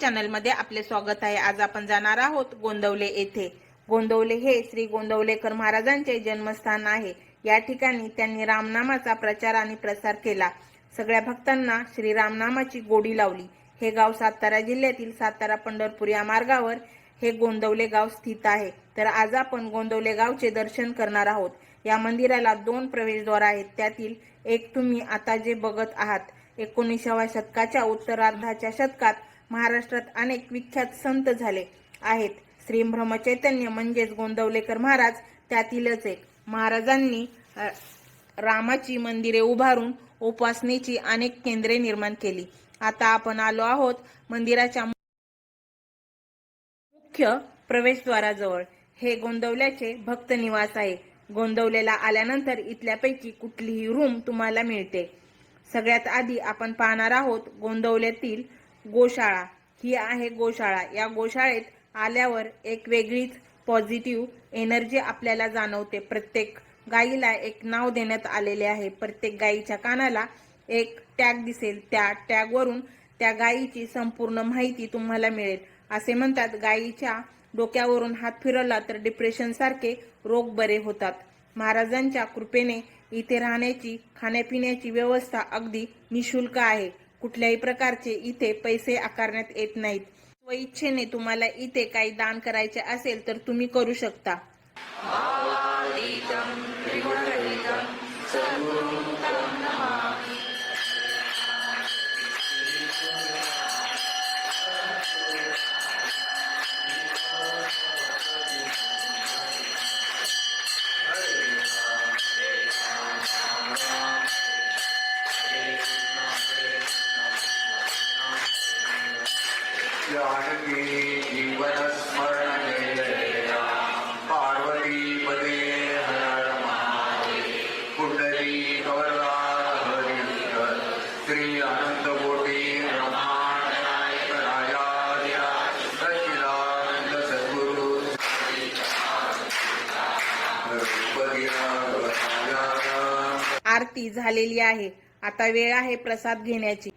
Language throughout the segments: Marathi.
चॅनलमध्ये आपले स्वागत आहे. आज आपण जाणार आहोत गोंदवले येथे. गोंदवले हे श्री गोंदवलेकर महाराजांचे जन्मस्थान आहे. या ठिकाणी त्यांनी रामनामाचा प्रचार आणि प्रसार केला. सगळ्या भक्तांना श्री रामनामाची गोडी लावली. हे गाव सातारा जिल्ह्यातील सातारा पंढरपूर या मार्गावर हे गोंदवले गाव स्थित आहे. तर आज आपण गोंदवले गावचे दर्शन करणार आहोत. या मंदिराला दोन प्रवेशद्वार आहेत. त्यातील एक तुम्ही आता जे बघत आहात एकोणीसाव्या शतकाच्या उत्तरार्धाच्या शतकात महाराष्ट्रात अनेक विख्यात संत झाले आहेत. श्री ब्रह्मचैतन्य म्हणजेच गोंदवलेकर महाराज त्यातीलच एक. महाराजांनी रामाची मंदिरे उभारून उपासनेची अनेक केंद्रे निर्माण केली. आता आपण आलो आहोत मंदिराच्या मुख्य प्रवेशद्वाराजवळ. हे गोंदवल्याचे भक्त निवास आहे. गोंदवलेला आल्यानंतर इथल्यापैकी कुठलीही रूम तुम्हाला मिळते. सगळ्यात आधी आपण पाहणार आहोत गोंदवल्यातील गोशाळा. ही आहे गोशाळा. या गोशाळेत आल्यावर एक वेगळीच पॉझिटिव्ह एनर्जी आपल्याला जाणवते. प्रत्येक गाईला एक नाव देण्यात आलेले आहे. प्रत्येक गाईच्या कानाला एक टॅग दिसेल. त्या टॅगवरून त्या गायीची संपूर्ण माहिती तुम्हाला मिळेल. असे म्हणतात गायीच्या डोक्यावरून हात फिरवला तर डिप्रेशन सारखे रोग बरे होतात. महाराजांच्या कृपेने इथे राहण्याची खाण्यापिण्याची व्यवस्था अगदी निशुल्क आहे. कुठल्याही प्रकारचे इथे पैसे आकारण्यात येत नाहीत. व इच्छेने तुम्हाला इथे काही दान करायचे असेल तर तुम्ही करू शकता. आरती झालेली आहे. आता वेळ आहे प्रसाद घेण्याची.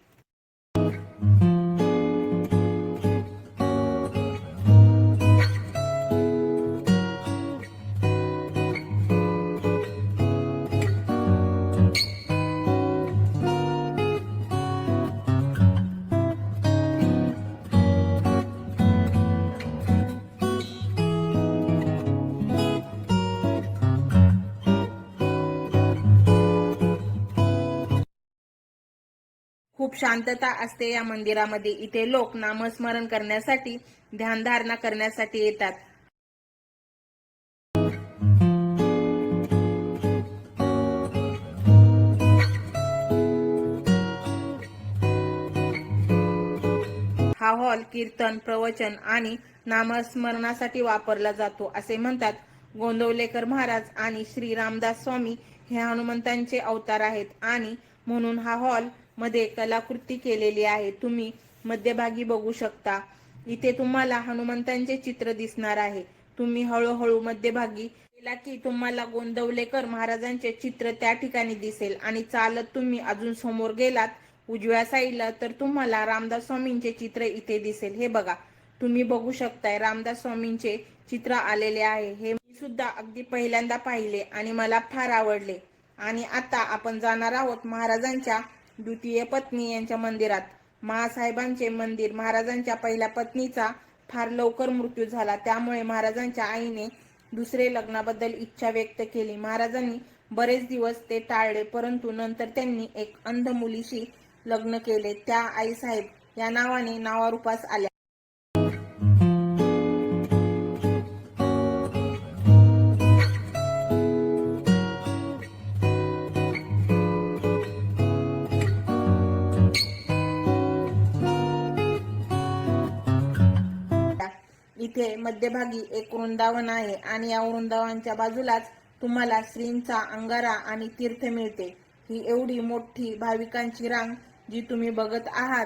खूप शांतता असते या मंदिरामध्ये. इथे लोक नामस्मरण करण्यासाठी ध्यानधारणा करण्यासाठी येतात. हा हॉल कीर्तन प्रवचन आणि नामस्मरणासाठी वापरला जातो असे म्हणतात गोंदवलेकर महाराज आणि श्री रामदास स्वामी हे हनुमंतांचे अवतार आहेत. आणि म्हणून हा हॉल मध्ये कलाकृती केलेली आहे. तुम्ही मध्यभागी बघू शकता. इथे तुम्हाला हनुमंतांचे चित्र दिसणार आहे. तुम्ही हळूहळू मध्यभागी गेला की तुम्हाला गोंदवलेकर महाराजांचे चित्र त्या ठिकाणी दिसेल. आणि चालत तुम्ही अजून समोर गेलात उजव्या साईडला तर तुम्हाला रामदास स्वामींचे चित्र इथे दिसेल. हे बघा तुम्ही बघू शकताय रामदास स्वामींचे चित्र आलेले आहे. हे मी सुद्धा अगदी पहिल्यांदा पाहिले आणि मला फार आवडले. आणि आता आपण जाणार आहोत महाराजांच्या द्वितीय पत्नी यांच्या मंदिरात. महासाहेबांचे मंदिर महाराजांच्या पहिल्या पत्नीचा फार लवकर मृत्यू झाला. त्यामुळे महाराजांच्या आईने दुसरे लग्नाबद्दल इच्छा व्यक्त केली. महाराजांनी बरेच दिवस ते टाळले परंतु नंतर त्यांनी एक अंध मुलीशी लग्न केले. त्या आईसाहेब या नावाने नावारूपास आल्या. इथे मध्यभागी एक वृंदावन आहे आणि या वृंदावनच्या बाजूलाच तुम्हाला श्रींचा अंगारा आणि तीर्थ मिळते. ही एवढी मोठी भाविकांची रांग जी तुम्ही बघत आहात.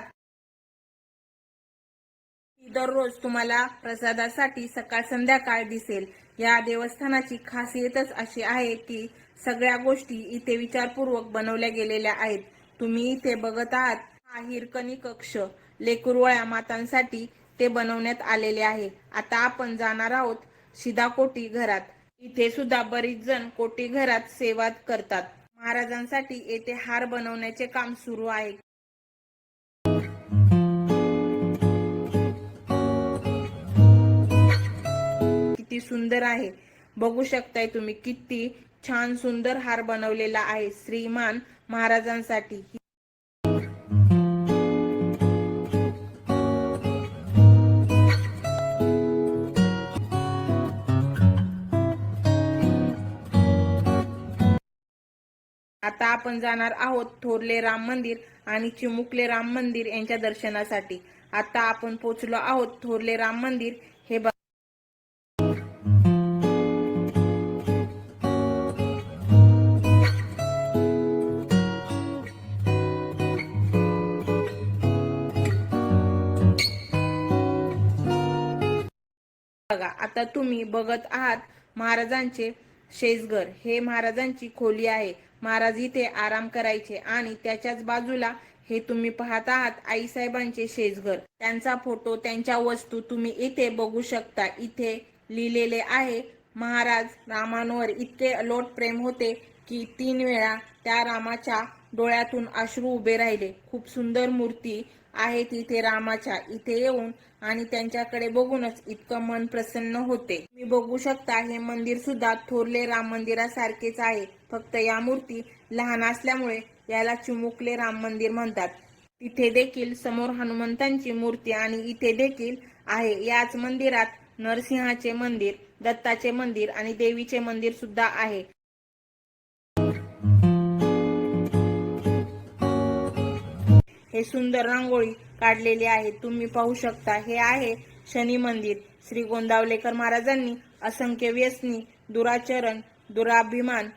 दररोज तुम्हाला प्रसादासाठी सकाळ संध्याकाळ दिसेल. या देवस्थानाची खासियतच अशी आहे की सगळ्या गोष्टी इथे विचारपूर्वक बनवल्या गेलेल्या आहेत. तुम्ही इथे बघत आहात हा हिरकणी कक्ष. लेकुरवळ्या मातांसाठी ते बनवण्यात आलेले आहे. आता आपण जाणार आहोत सिधा कोटी घरात. इथे सुद्धा बरीच जण कोटी घरात सेवा करतात. महाराजांसाठी येथे हार बनवण्याचे काम सुरू आहे. किती सुंदर आहे. बघू शकताय तुम्ही किती छान सुंदर हार बनवलेला आहे श्रीमान महाराजांसाठी. आता आपण जाणार आहोत थोरले राम मंदिर आणि चिमुकले राम मंदिर यांच्या दर्शनासाठी. आता आपण पोचलो आहोत थोरले राम मंदिर. हे बघ. बघा आता तुम्ही बघत आहात महाराजांचे शेजघर. हे महाराजांची खोली आहे. महाराज इथे आराम करायचे आणि त्याच्याच बाजूला हे तुम्ही पाहत आहात आईसाहेबांचे शेजघर. त्यांचा फोटो त्यांच्या वस्तू तुम्ही इथे बघू शकता. इथे लिहिलेले आहे महाराज रामांवर इतके अलोट प्रेम होते की तीन वेळा त्या रामाच्या डोळ्यातून अश्रू उभे राहिले. खूप सुंदर मूर्ती आहे तिथे रामाच्या. इथे येऊन आणि त्यांच्याकडे बघूनच इतकं मन प्रसन्न होते. मी बघू शकता हे मंदिर सुद्धा थोरले राम मंदिरासारखेच आहे. फक्त या मूर्ती लहान असल्यामुळे याला चिमुकले राम मंदिर म्हणतात. तिथे देखील समोर हनुमंतांची मूर्ती आणि इथे देखील आहे. याच मंदिरात नरसिंहाचे मंदिर दत्ताचे मंदिर आणि देवीचे मंदिर सुद्धा आहे. हे सुंदर रांगोळी काढलेली आहे. तुम्ही पाहू शकता हे आहे शनी मंदिर. श्री गोंदावलेकर महाराजांनी असंख्य व्यसनी दुराचरण दुराभिमान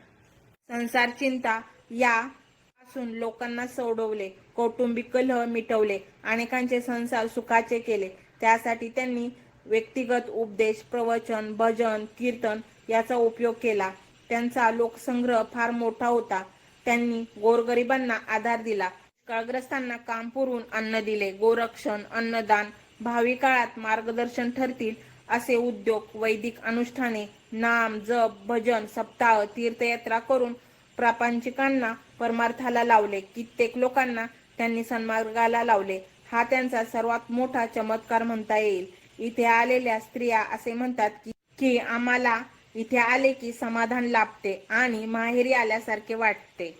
संसार चिंता या पासून लोकांना सोडवले कौटुंबिक कलह मिटवले अनेकांचे संसार सुखाचे केले. त्यासाठी त्यांनी व्यक्तिगत उपदेश प्रवचन भजन कीर्तन याचा उपयोग केला. त्यांचा लोकसंग्रह फार मोठा होता. त्यांनी गोरगरिबांना आधार दिला. दुष्काळग्रस्तांना काम पुरवून अन्न दिले. गोरक्षण अन्नदान भावी काळात मार्गदर्शन ठरतील असे उद्योग वैदिक अनुष्ठाने नाम जप भजन सप्ताह तीर्थयात्रा करून प्रापंचिकांना परमार्थाला लावले. कित्येक लोकांना त्यांनी सन्मार्गाला लावले. हा त्यांचा सर्वात मोठा चमत्कार म्हणता येईल. इथे आलेल्या स्त्रिया असे म्हणतात की की आम्हाला इथे आले की समाधान लाभते आणि माहेरी आल्यासारखे वाटते.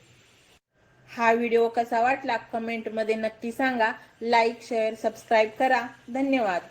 हा व्हिडिओ कसा वाटला कमेंटमध्ये नक्की सांगा. लाईक शेअर सबस्क्राईब करा. धन्यवाद.